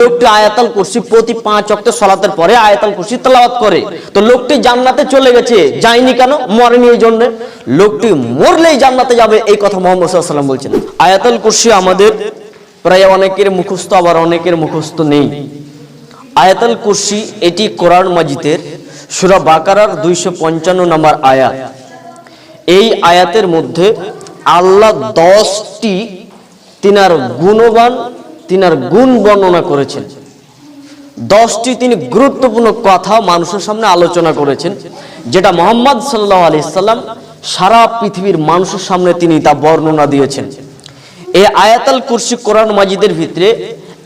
লোকটি আয়াতাল কুরসি প্রতি পাঁচ অক্ট সলাতের পরে আয়াতাল কুরসি তেলাওয়াত করে। তো লোকটি জান্নাতে চলে গেছে, যায়নি কেন? মরেনি এই জন্য। লোকটি মরলেই জান্নাতে যাবে, এই কথা মোহাম্মদ ওয়াসাল্লাম বলছেন। আয়াতাল কুরসি আমাদের প্রায় অনেকের মুখস্থ, আবার অনেকের মুখস্থ নেই। আয়াতাল কুরসি এটি কোরআন মাজিদের সূরা বাকারার দুইশো পঞ্চান্ন নম্বর আয়াত। এই আয়াতের মধ্যে আল্লাহ দশটি তিনার গুণবান তিনার গুণ বর্ণনা করেছেন। দশটি তিনি গুরুত্বপূর্ণ কথা মানুষের সামনে আলোচনা করেছেন, যেটা মোহাম্মদ সাল্লাহ আলি সাল্লাম সারা পৃথিবীর মানুষের সামনে তিনি তা বর্ণনা দিয়েছেন। এই আয়াতাল কুরসি কোরআন মাজিদের ভিতরে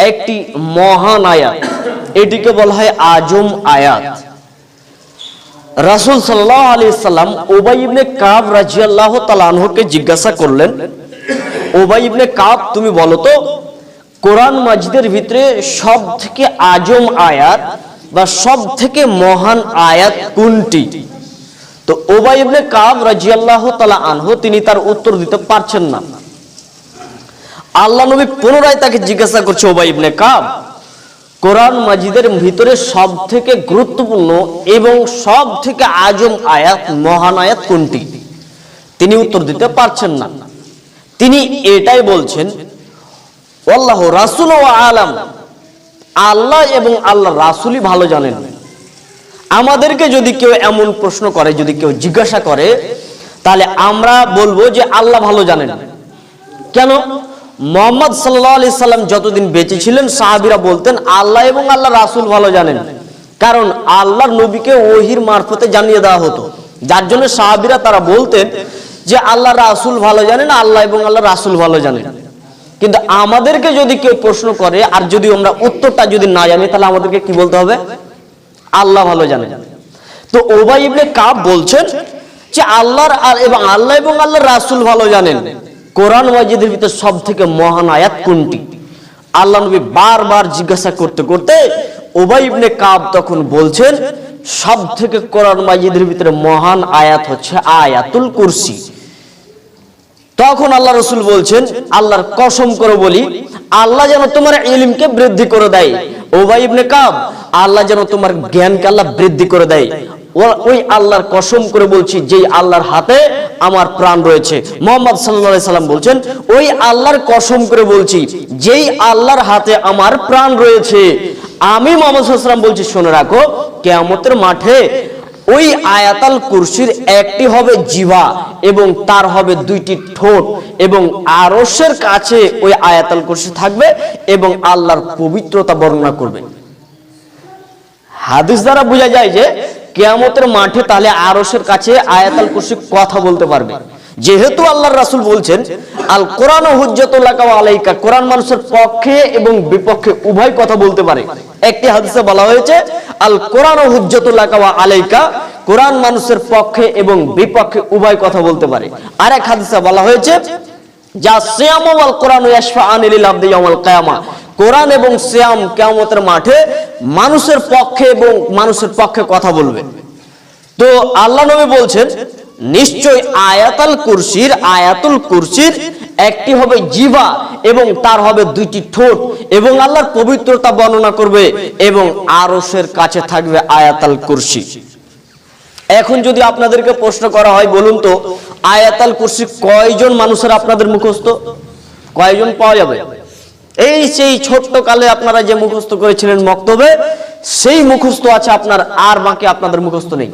একটি মহান আয়াত, এটিকে বলা হয় আজম আয়াত। রাসুল সাল্লাহ আলি সাল্লাম ওবাই কাব রাজিয়াল্লাহ তালানহকে জিজ্ঞাসা করলেন ওবাই ইবনে কাব, তুমি বলো তো কোরআন মাজিদের ভিতরে সব থেকে আজম আয়াত বা সব থেকে মহান আয়াত কোনটি? তো ওবাই ইবনে কাব রাজিয়াল্লাহ তালা আনহু, তিনি তার উত্তর দিতে পারছেন না। আল্লাহ নবী পুনরায় তাকে জিজ্ঞাসা করছে ওবাই ইবনে কাব, কোরআন মাজিদের ভিতরে সব থেকে গুরুত্বপূর্ণ এবং সব থেকে আজম আয়াত, মহান আয়াত কোনটি? তিনি উত্তর দিতে পারছেন না। তিনি এটাই বলছেন আল্লাহ রাসুল ও আলাম। আল্লাহ এবং আল্লাহ রাসুলই ভালো জানেন। আমাদেরকে যদি কেউ এমন প্রশ্ন করে, যদি কেউ জিজ্ঞাসা করে, তাহলে আমরা বলব যে আল্লাহ ভালো জানেন। কেন? মোহাম্মদ সাল্লাহ আলি সাল্লাম যতদিন বেঁচে ছিলেন, সাহাবিরা বলতেন, আল্লাহ এবং আল্লাহ রাসুল ভালো জানেন। কারণ আল্লাহর নবীকে ওহির মারফতে জানিয়ে দেওয়া হতো। যার জন্য সাহাবিরা তারা বলতেন যে আল্লাহ রাসুল ভালো জানেন, আল্লাহ এবং আল্লাহ রাসুল ভালো জানেন। কিন্তু আমাদেরকে যদি কেউ প্রশ্ন করে, আর যদি আমরা উত্তরটা যদি না জানি, তাহলে আমাদেরকে কি বলতে হবে? আল্লাহ ভালো জানে। তো ওবাই ইবনে কাব বলছেন যে আল্লাহর আর এবং আল্লাহ এবং আল্লাহ রাসুল ভালো জানেন। কোরআন মাজিদের ভিতরে সব থেকে মহান আয়াত কোনটি? আল্লাহ নবী বারবার জিজ্ঞাসা করতে করতে ওবাই ইবনে কাব তখন বলছেন সব থেকে কোরআন মাজিদের ভিতরে মহান আয়াত হচ্ছে আয়াতুল কুরসি। তখন আল্লাহ রসুল বলছেন, আল্লাহর কসম করে বলি, আল্লাহ যেন তোমার ইলিমকে বৃদ্ধি করে দেয়। ওবাই ইবনে কাব, আল্লাহ যেন তোমার জ্ঞানকে আল্লাহ বৃদ্ধি করে দেয়। ওই আল্লাহর কসম করে বলছি, যেই আল্লাহর হাতে আমার প্রাণ রয়েছে। মোহাম্মদ সাল্লাম বলছেন, ওই আল্লাহর কসম করে বলছি, যেই আল্লাহর হাতে আমার প্রাণ রয়েছে, আমি মোহাম্মদ বলছি, শুনে রাখো, কেয়ামতের মাঠে ওই আয়াতাল কুরসির একটি হবে জিভা এবং তার হবে দুইটি ঠোঁট এবং আরসের কাছে ওই আয়াতাল কুরসি থাকবে এবং আল্লাহর পবিত্রতা বর্ণনা করবে। হাদিস দ্বারা বোঝা যায় যে কেয়ামতের মাঠে তাহলে আরসের কাছে আয়াতাল কুরসি কথা বলতে পারবে। যেহেতু আল্লাহর রাসূল বলছেন, আল কোরআন আলাইকা কোরআন মানুষের পক্ষে এবং বিপক্ষে উভয় কথা বলতে পারে। একটি হাদিসে বলা হয়েছে, আল কোরআন হুজ্জাতুল্লাহ আলাইকা কোরআন মানুষের পক্ষে এবং বিপক্ষে উভয় কথা বলতে পারে। আর এক হাদিসে বলা হয়েছে, যা সিয়াম ওয়াল কোরআন ইয়াশফা আনিল আবদি ইয়াউমাল কিয়ামা কোরআন এবং সিয়াম কিয়ামতের মাঠে মানুষের পক্ষে এবং মানুষের পক্ষে কথা বলবে। তো আল্লাহ নবী বলছেন নিশ্চয় আয়াতাল কুরসির, আয়াতুল কুরসির একটি হবে জিভা এবং তার হবে দুইটি ঠোঁট এবং আল্লাহর পবিত্রতা বর্ণনা করবে এবং আরসের কাছে থাকবে আয়াতাল কুরসি। এখন যদি আপনাদেরকে প্রশ্ন করা হয়, বলুন তো, আয়াতাল কুরসি কয়জন মানুষের আপনাদের মুখস্থ? কয়জন পাওয়া যাবে? এই সেই ছোট্ট কালে আপনারা যে মুখস্থ করেছিলেন মক্তবে, সেই মুখস্থ আছে আপনার, আর বাকি আপনাদের মুখস্থ নেই।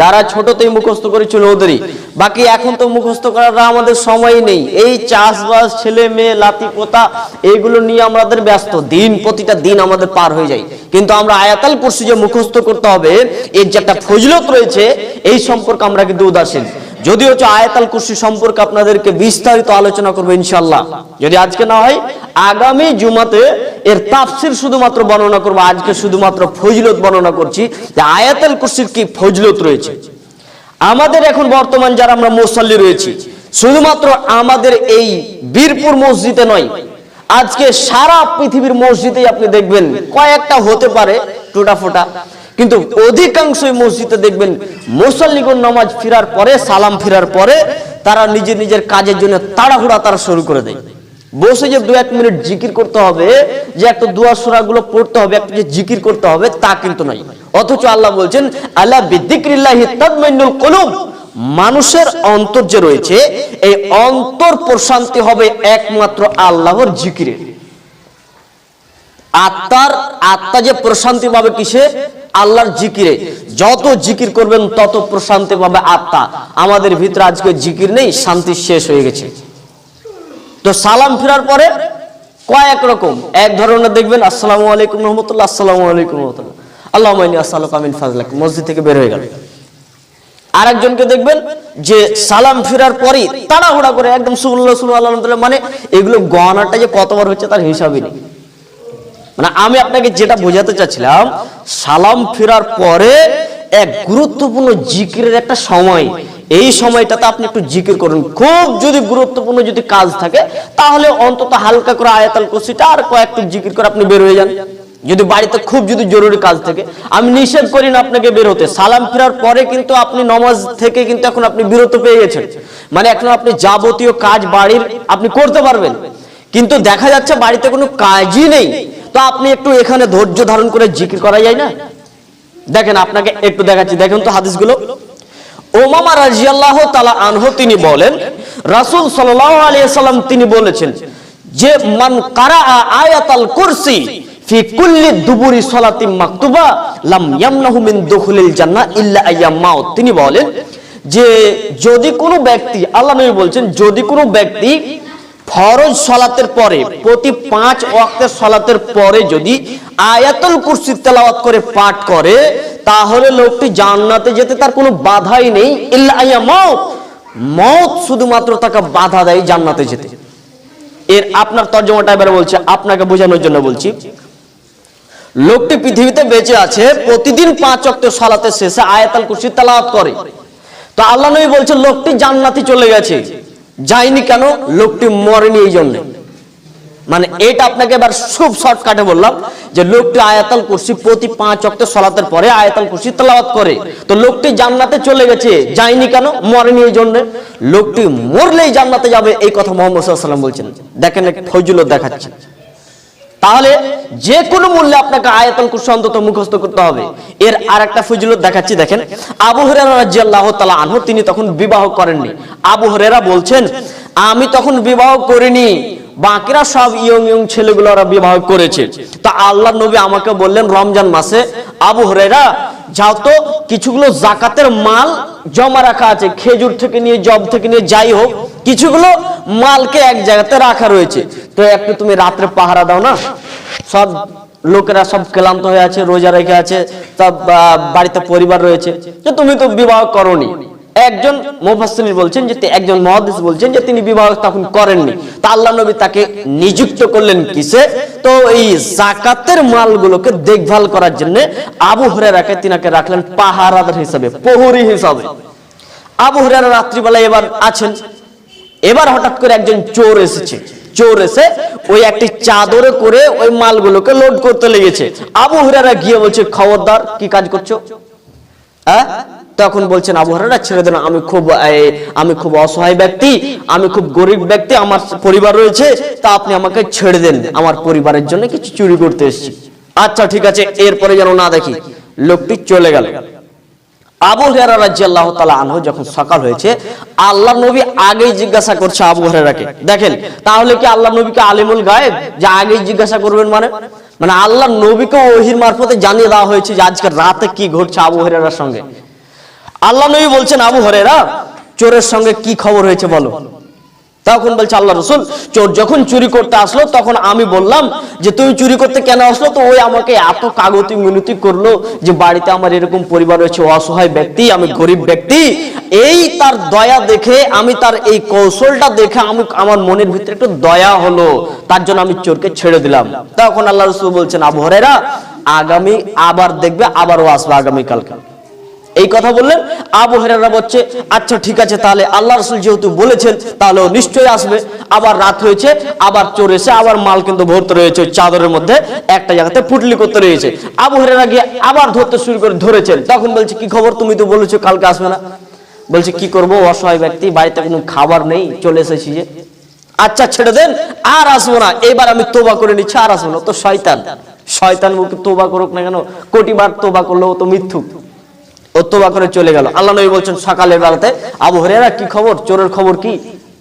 যারা ছোটতেই মুখস্থ করেছিল ওদেরই। বাকি এখন তো মুখস্থ করার আমাদের সময় নেই। এই চাষবাস, ছেলে মেয়ে, লাতি পোতা, এইগুলো নিয়ে আমাদের ব্যস্ত। দিন প্রতিটা দিন আমাদের পার হয়ে যায়। কিন্তু আমরা আয়াতাল কুরসি যে মুখস্থ করতে হবে, এর যে একটা ফজলত রয়েছে, এই সম্পর্কে আমরা কিন্তু উদাসীন। যদি হচ্ছে আয়াতাল কুরসি সম্পর্কে আপনাদেরকে বিস্তারিত আলোচনা করব ইনশাল্লাহ যদি আজকে না হয়, আগামী জুমাতে এর তাফসির শুধুমাত্র বর্ণনা করব, আজকে শুধুমাত্র ফজলত বর্ণনা করছি, যে আয়াতাল কুরসির কি ফজলত রয়েছে? আমাদের এখন বর্তমান যারা আমরা মুসল্লি রয়েছি, শুধুমাত্র আমাদের এই বীরপুর মসজিদে নয়, আজকে সারা পৃথিবীর মসজিদে আপনি দেখবেন, কয়েকটা হতে পারে, টুটা ফোটা, কিন্তু অধিকাংশই মসজিদে দেখবেন মুসল্লিগণ নামাজ ফিরার পরে, সালাম ফিরার পরে, তারা নিজের নিজের কাজের জন্য তাড়াহুড়া তারা শুরু করে দেয়। বসে যে দু এক মিনিট জিকির করতে হবে, যে একটা দুয়া গুলো পড়তে হবে, একটা যে জিকির করতে হবে, তা কিন্তু নয়। অথচ আল্লাহ বলছেন আল্লাহ বিদ্দিক্রিল্লাহি তাদমাইনুল কুলুব। মানুষের অন্তর যে রয়েছে, এই অন্তর প্রশান্তি হবে একমাত্র আল্লাহর জিকিরে আত্মার, আত্মা যে প্রশান্তি পাবে কিসে? আল্লাহর জিকিরে। যত জিকির করবেন, তত প্রশান্তি পাবে আত্মা। আমাদের ভিতরে আজকে জিকির নেই, শান্তি শেষ হয়ে গেছে। তো সালাম ফেরার পরে কয়েক রকম। এক ধরনের দেখবেন, আসসালামু আলাইকুম রহমতুল্লাহ, আসসালামু আলাইকুম রহমতুল্লাহ। আল্লাহ মাইনি আসসালাম কামিন ফাজলাক মসজিদ থেকে বের হয়ে গেল। আরেকজনকে দেখবেন যে সালাম ফেরার পরই তাড়াহুড়া করে একদম সুবুল্লাহ সুবুল্লাহ আলহামদুলিল্লাহ মানে এগুলো গহনাটা যে কতবার হচ্ছে তার হিসাবই নেই। মানে আমি আপনাকে যেটা বোঝাতে চাচ্ছিলাম, সালাম ফেরার পরে এক গুরুত্বপূর্ণ জিকিরের একটা সময় এই সময়টাতে আপনি একটু জিকির করুন। খুব যদি গুরুত্বপূর্ণ যদি কাজ থাকে, তাহলে অন্তত হালকা করে আয়াতাল কুসিটা আর কয়েকটু জিকির করে আপনি বের হয়ে যান। যদি বাড়িতে খুব যদি জরুরি কাজ থাকে, আমি নিষেধ করি না আপনাকে বের হতে। সালাম ফেরার পরে কিন্তু আপনি নমাজ থেকে কিন্তু এখন আপনি বিরত পেয়ে গেছেন। মানে এখন আপনি যাবতীয় কাজ বাড়ির আপনি করতে পারবেন। কিন্তু দেখা যাচ্ছে বাড়িতে কোনো কাজই নেই। তো আপনি একটু এখানে ধৈর্য ধারণ করে জিকির করা যায় না? দেখেন, আপনাকে একটু দেখাচ্ছি। দেখেন তো হাদিসগুলো। ওমামা রাজিয়াল্লাহ তালা আনহু তিনি বলেন, রাসূল সাল্লাল্লাহু আলাইহি সাল্লাম তিনি বলেছেন যে, মান কারা আয়াতাল কুরসি ফি কুল্লি দুবুরি সালাতি মাকতুবা লাম ইয়ামনাহু মিন দুখুলিল জান্নাহ ইল্লা তিনি বলেন যে, যদি কোনো ব্যক্তি, আল্লাহ নবী বলছেন, যদি কোনো ব্যক্তি ফরজ সলাতের পরে, প্রতি পাঁচ ওয়াক্তের সলাতের পরে যদি আয়াতুল কুরসি তেলাওয়াত করে পাঠ করে তাহলে লোকটি জান্নাতে যেতে তার কোনো বাধাই নেই, ইল্লা আইয়া মউত মউত শুধুমাত্র তাকে বাধা দেয় জান্নাতে যেতে। এর আপনার তর্জমাটা এবারে বলছে, আপনাকে বোঝানোর জন্য বলছি। লোকটি পৃথিবীতে বেঁচে আছে, প্রতিদিন পাঁচ অক্ট সালাতে শেষে আয়াতাল কুরসি তেলাওয়াত করে। তো আল্লাহ নবী বলছে, লোকটি জান্নাতে চলে গেছে। যায়নি কেন? লোকটি মরেনি এই জন্য মানে এটা আপনাকে এবার খুব শর্টকাটে বললাম যে লোকটি আয়াতাল কুরসি প্রতি পাঁচ অক্ট সলাতের পরে আয়াতাল কুরসি তেলাওয়াত করে। তো লোকটি জান্নাতে চলে গেছে, যায়নি কেন? মরেনি এই জন্য। লোকটি মরলেই জান্নাতে যাবে, এই কথা মোহাম্মদ ওয়াসাল্লাম বলছেন। দেখেন এক ফজলুল দেখাচ্ছে। তাহলে যে কোনো মূল্যে আপনাকে আয়াতুল কুরসি অন্তত মুখস্থ করতে হবে। এর আরেকটা ফজিলত দেখাচ্ছি, দেখেন। আবু হুরায়রা রাদিয়াল্লাহু তাআলা আনহু, তিনি তখন বিবাহ করেননি। আবু হুরায়রা বলছেন, আমি তখন বিবাহ করিনি। বাকিরা সব ইয়ং ইয়ং ছেলেগুলো ওরা বিবাহ করেছে। তা আল্লাহ নবী আমাকে বললেন, রমজান মাসে আবু হুরায়রা, যাও তো, কিছুগুলো জাকাতের মাল জমা রাখা আছে, খেজুর থেকে নিয়ে, জব থেকে নিয়ে, যাই হোক, কিছুগুলো মালকে এক জায়গাতে রাখা রয়েছে। তো একটু তুমি রাত্রে পাহারা দাও না? সব লোকেরা সব ক্লান্ত হয়ে আছে, রোজা রেখে আছে, সব বাড়িতে পরিবার রয়েছে। যে তুমি তো বিবাহ করনি। একজন মুফাসসির বলছেন যে একজন মহাদিস বলছেন যে তিনি বিবাহ তখন করেননি। তা আল্লাহ নবী তাকে নিযুক্ত করলেন কিসে? তো এই জাকাতের মালগুলোকে দেখভাল করার জন্য আবু হুরায়রাকে তিনাকে রাখলেন পাহারাদার হিসাবে, প্রহরী হিসাবে। আবু হুরায়রা রাত্রিবেলায় এবার আছেন। এবার হঠাৎ করে একজন চোর এসেছে। চোর এসে ওই একটি চাদরে করে ওই মালগুলোকে লোড করতে লেগেছে। আবু হুরায়রা গিয়ে বলছে, খবরদার, কি কাজ করছ? হ্যাঁ? তখন বলছেন, আবু হুরায়রা, ছেড়ে দেন। আমি খুব আমি খুব অসহায় ব্যক্তি, আমি খুব গরিব ব্যক্তি, আমার পরিবার রয়েছে, তা আপনি আমাকে ছেড়ে দেন। আমার পরিবারের জন্য কিছু চুরি করতে এসেছি। আচ্ছা ঠিক আছে, এরপরে যেন না দেখি, লোকটি চলে গেল। আবু হুরায়রা রাদিয়াল্লাহু তাআলা আনহু যখন সকাল হয়েছে আল্লাহ নবী আগেই জিজ্ঞাসা করছে আবু হুরায়রাকে, দেখেন, তাহলে কি আল্লাহ নবীকে আলিমুল গায়েব? যে আগেই জিজ্ঞাসা করবেন মানে? মানে আল্লাহ নবীকে ওহির মারফতে জানিয়ে দেওয়া হয়েছে যে আজকে রাতে কি ঘটছে আবু হুরায়রার সঙ্গে। আল্লাহ নবী বলছেন, আবু হরেরা চোরের সঙ্গে কি খবর হয়েছে বলো? তখন বলছে আল্লাহ রসুল, চোর যখন চুরি করতে আসলো, তখন আমি বললাম যে, তুমি চুরি করতে কেন আসলো? তো ওই আমাকে এত কাগতি মিনতি করল যে, বাড়িতে আমার এরকম পরিবার রয়েছে, অসহায় ব্যক্তি, আমি গরিব ব্যক্তি। এই তার দয়া দেখে, আমি তার এই কৌশলটা দেখে, আমি, আমার মনের ভিতরে একটু দয়া হলো। তার জন্য আমি চোরকে ছেড়ে দিলাম। তখন আল্লাহ রসুল বলছেন, আবু হরেরা আগামী আবার দেখবে আবারও আসবে আগামী কালকে এই কথা বললেন, আবু হেরারা বলছে আচ্ছা ঠিক আছে, তাহলে আল্লাহ রসুল যেহেতু বলেছেন তাহলে নিশ্চয়ই আসবে। আবার রাত হয়েছে, আবার চোর এসে আবার মাল কিন্তু ভরতে রয়েছে চাদরের মধ্যে, একটা জায়গাতে পুটলি করতে রয়েছে। আবু হেরারা গিয়ে আবার ধরতে শুরু করে, ধরেছেন। তখন বলছে, কি খবর? তুমি তো বলেছ কালকে আসবে না। বলছে, কি করব? অসহায় ব্যক্তি, বাড়িতে কোনো খাবার নেই, চলে এসেছি যে। আচ্ছা ছেড়ে দেন, আর আসব না। এবার আমি তোবা করে নিচ্ছি, আর আসব না। তো শয়তান শয়তান মুখে তোবা করুক না কেন? কোটিবার তোবা করলেও তো মিথ্যুক। তোবা করে চলে গেল। আল্লাহ নবী বলছেন, সকালের বেলাতে আবু কি খবর? চোরের খবর কি?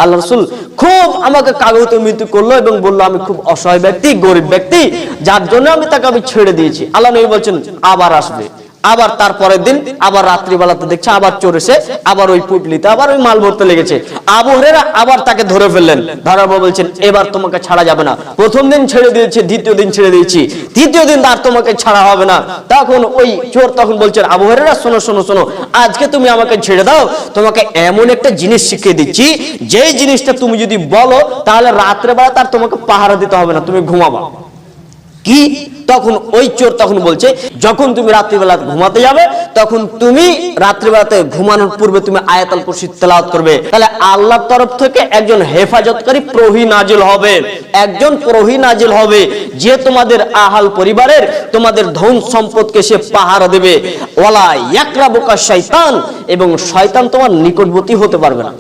আল্লাহ রসুল খুব আমাকে কাগজ মৃত্যু করল এবং বলল, আমি খুব অসহায় ব্যক্তি, গরিব ব্যক্তি, যার জন্য আমি তাকে আমি ছেড়ে দিয়েছি। আল্লাহ নবী বলছেন, আবার আসবে। আবার তারপরের দিন, আবার রাত্রিবেলাতে দেখছে, আবার এসে আবার ওই পুটলিতে, আবার ওই মাল ভরতে লেগেছে। আবু হরেরা আবার তাকে ধরে ফেললেন। ধরার পর বলছেন, এবার তোমাকে ছাড়া যাবে না। প্রথম দিন ছেড়ে দিয়েছি, দ্বিতীয় দিন ছেড়ে দিয়েছি। তৃতীয় দিন আর তোমাকে ছাড়া হবে না। তখন ওই চোর তখন বলছেন, আবু হরেরা শোনো শোনো শোনো, আজকে তুমি আমাকে ছেড়ে দাও। তোমাকে এমন একটা জিনিস শিখিয়ে দিচ্ছি, যেই জিনিসটা তুমি যদি বলো, তাহলে রাত্রেবেলা তার তোমাকে পাহারা দিতে হবে না, তুমি ঘুমাবা। কি? তখন ওই চোর তখন বলছে, যখন তুমি রাত্রিবেলা ঘুমাতে যাবে, তখন তুমি রাত্রিবেলাতে ঘুমানোর পূর্বে তুমি আয়াতাল কুরসি তেলাওয়াত করবে। তাহলে আল্লাহর তরফ থেকে একজন হেফাজতকারী প্রহি নাজিল হবে। একজন প্রহি নাজিল হবে যে তোমাদের আহাল পরিবারের, তোমাদের ধন সম্পদকে সে পাহারা দেবে। ওয়ালা ইয়াকরাবুকা শয়তান এবং শয়তান তোমার নিকটবর্তী হতে পারবে না।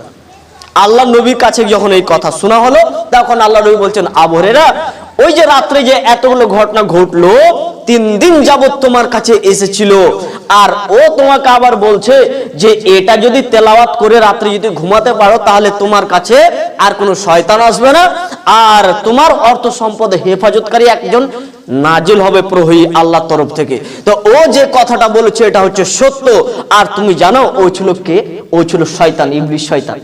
আল্লাহ নবীর কাছে যখন এই কথা শোনা হলো, তখন আল্লাহ নবী বলছেন আবহরেরা ওই যে রাত্রে যে এতগুলো ঘটনা ঘটলো, তিন দিন যাবৎ তোমার কাছে এসেছিল। আর ও তোমাকে আবার বলছে যে, এটা যদি তেলাওয়াত করে রাত্রে যদি ঘুমাতে পারো, তাহলে তোমার কাছে আর কোনো শয়তান আসবে না। আর তোমার অর্থ সম্পদে হেফাজতকারী একজন নাজিল হবে প্রহী আল্লাহর তরফ থেকে। তো ও যে কথাটা বলেছে, এটা হচ্ছে সত্য। আর তুমি জানো, ও ছিল কে? ও ছিল শয়তান ইবলিশ শয়তান।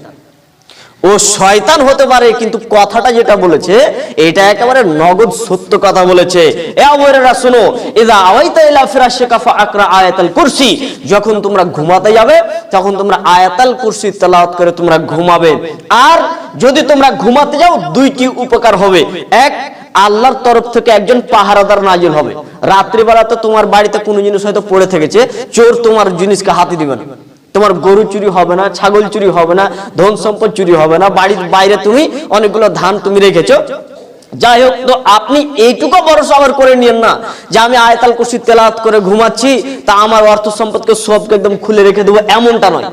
ও শয়তান হতে পারে, কিন্তু কথাটা যেটা বলেছে, এটা একেবারে নগদ সত্য কথা বলেছে। এ শুনো আয়াতাল কুরসি। যখন তোমরা ঘুমাতে যাবে, তখন তোমরা আয়াতাল কুরসি তেলাওয়াত করে তোমরা ঘুমাবে। আর যদি তোমরা ঘুমাতে যাও, দুইটি উপকার হবে। এক, আল্লাহর তরফ থেকে একজন পাহারাদার নাজিল হবে। রাত্রিবেলাতে তোমার বাড়িতে কোনো জিনিস হয়তো পড়ে থেকেছে, চোর তোমার জিনিসকে হাতে দিবে না। তোমার গরু চুরি হবে না, ছাগল চুরি হবে না, ধন সম্পদ চুরি হবে না, বাড়ির বাইরে তুমি অনেকগুলো ধান তুমি রেখেছো। যাই হোক, তো আপনি এইটুকু ভরসা আবার করে নিয়েন না যে আমি আয়তাল কুশি তেলাত করে ঘুমাচ্ছি, তা আমার অর্থ সম্পদকে সবকে একদম খুলে রেখে দেবো, এমনটা নয়।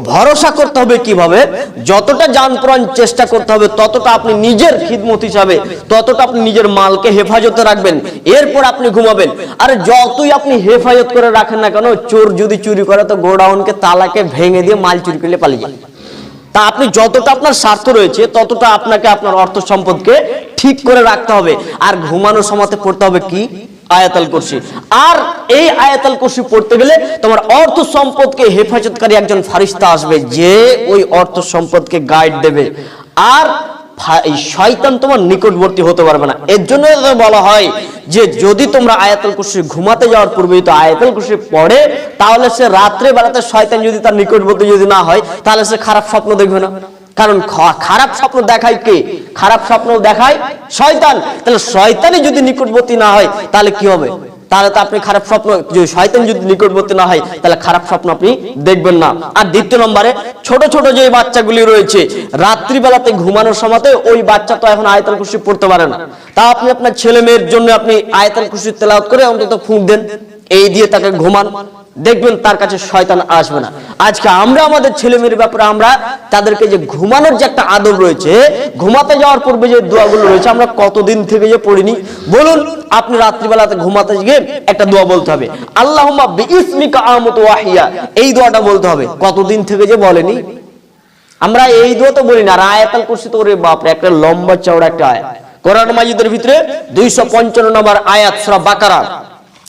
ভরসা করতে হবে কীভাবে? যতটা যান প্রাণ চেষ্টা করতে হবে, ততটা আপনি নিজের খিদমত হিসাবে, ততটা আপনি নিজের মালকে হেফাজতে রাখবেন। এরপর আপনি ঘুমাবেন। আর যতই আপনি হেফাজত করে রাখেন না কেন, চোর যদি চুরি করে, তো গোডাউনকে তালাকে ভেঙে দিয়ে মাল চুরি করলে পালিয়ে যায়। তা আপনি যতটা আপনার স্বার্থ রয়েছে, ততটা আপনাকে আপনার অর্থ সম্পদকে ঠিক করে রাখতে হবে। আর ঘুমানোর সময়তে পড়তে হবে কি? আয়াতাল কুরসি। আর এই আয়াতাল কুরসি পড়তে গেলে তোমার অর্থ সম্পদকে হেফাজতকারী একজন ফারিস্তা আসবে যে ওই অর্থ সম্পদকে গাইড দেবে। আর শয়তান তোমার নিকটবর্তী হতে পারবে না। এর জন্য বলা হয় যে যদি তোমরা আয়াতুল কুরসি ঘুমাতে যাওয়ার পূর্বে তো আয়াতুল পড়ে, তাহলে সে রাত্রে বেলাতে শয়তান যদি তার নিকটবর্তী যদি না হয়, তাহলে সে খারাপ স্বপ্ন দেখবে না। কারণ খারাপ স্বপ্ন দেখায় কে? খারাপ স্বপ্ন দেখায় শয়তান। তাহলে শয়তানই যদি নিকটবর্তী না হয়, তাহলে কি হবে? তাহলে তো আপনি খারাপ স্বপ্ন যদি শয়তান যদি নিকটবর্তী না হয়, তাহলে খারাপ স্বপ্ন আপনি দেখবেন না। আর দ্বিতীয় নম্বরে, ছোট ছোট যে বাচ্চাগুলি রয়েছে, রাত্রিবেলাতে ঘুমানোর সময়তে ওই বাচ্চা তো এখন আয়তাল খুশি পড়তে পারে না। তা আপনি আপনার ছেলে মেয়ের জন্য আপনি আয়তাল খুশি তেলাওয়াত করে অন্তত ফুঁক দেন। এই দিয়ে তাকে ঘুমান। দেখবেন তার কাছে শয়তান আসবে না। আজকে আমরা আমাদের ছেলে মেয়ের ব্যাপারে আমরা তাদেরকে যে ঘুমানোর যে একটা আদব রয়েছে, ঘুমাতে যাওয়ার পূর্বে যে দোয়াগুলো রয়েছে, আমরা কতদিন থেকে যে পড়িনি, বলুন, আপনি রাত্রিবেলাতে ঘুমাতে গিয়ে একটা দোয়া বলতে হবে। আমতু ওয়াহিয়া। এই দোয়াটা বলতে হবে। কতদিন থেকে যে বলেনি? আমরা এই দোয়া তো বলি না আর আয়াতাল কুরসি তো ওরে বাপরে, একটা লম্বা চওড়া একটা আয়াত। কোরআন মাজিদের ভিতরে দুইশো পঞ্চান্ন নম্বর আয়াত, সূরা বাকারা।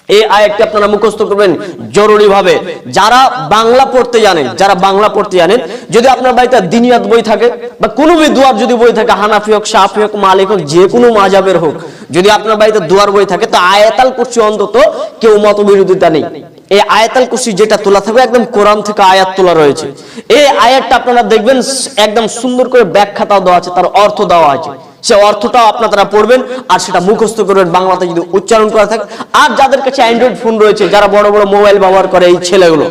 এই আয়াতটি আপনারা মুখস্থ করবেন জরুরি ভাবে যারা বাংলা পড়তে জানেন, যারা বাংলা পড়তে জানেন, যদি আপনার বাড়িতে দিনিয়াত বই থাকে বা কোনো বই দুয়ার যদি বই থাকে, হানাফি হোক সাফি হোক, মালিক হোক, যে কোনো মাজাবের হোক, যদি আপনার বাড়িতে দুয়ার বই থাকে, তো আয়াতাল কুরসি অন্তত কেউ মত বিরোধিতা নেই। এই আয়াতাল কুরসি যেটা তোলা থাকবে, একদম কোরআন থেকে আয়াত তোলা রয়েছে। এই আয়াতটা আপনারা দেখবেন, একদম সুন্দর করে ব্যাখ্যাটাও দেওয়া আছে, তার অর্থ দেওয়া আছে। সে অর্থটাও আপনারা পড়বেন, আর সেটা মুখস্থ করবেন বাংলাতে যদি উচ্চারণ করা থাকে। আর যাদের কাছে অ্যান্ড্রয়েড ফোন রয়েছে, যারা বড় বড় মোবাইল ব্যবহার করে এই ছেলেগুলো,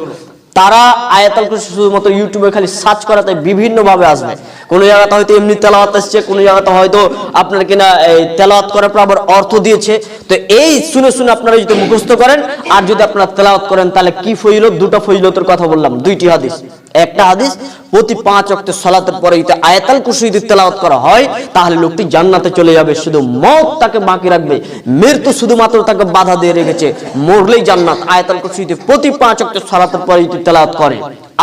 তারা আয়াতাল কুরসি শুধুমাত্র ইউটিউবে খালি সার্চ করাতে বিভিন্ন ভাবে আসবে। কোন জায়গাতে হয়তো এমনি তেলাওয়াত আসছে, কোন জায়গাতে হয়তো আপনার কিনা এই তেলাওয়াত করার পর আবার অর্থ দিয়েছে। তো এই শুনে শুনে আপনারা যদি মুখস্থ করেন, আর যদি আপনারা তেলাওয়াত করেন, তাহলে কি ফজিলত? দুটো ফজিলতের কথা বললাম, দুইটি হাদিস। একটা হাদিস, প্রতি পাঁচ অক্ট সালাতের পরে যদি আয়াতাল কুরসি যদি তেলাওয়াত করা হয়, তাহলে লোকটি জান্নাতে চলে যাবে, শুধু মত তাকে বাকি রাখবে। মৃত্যু শুধুমাত্র তাকে বাধা দিয়ে রেখেছে, মরলেই জান্নাত। আয়াতাল কুরসি যদি প্রতি পাঁচ অক্ট সালাতের পরে যদি তেলাওয়াত করে।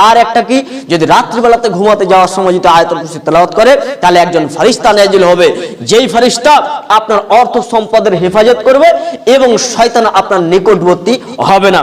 আর একটা কি, যদি রাত্রিবেলাতে ঘুমাতে যাওয়ার সময় যদি আয়াতুল কুরসি তেলাওয়াত করে, তাহলে একজন ফারিস্তা নাজিল হবে। যেই ফারিস্তা আপনার অর্থ সম্পদের হেফাজত করবে এবং শয়তান আপনার নিকটবর্তী হবে না।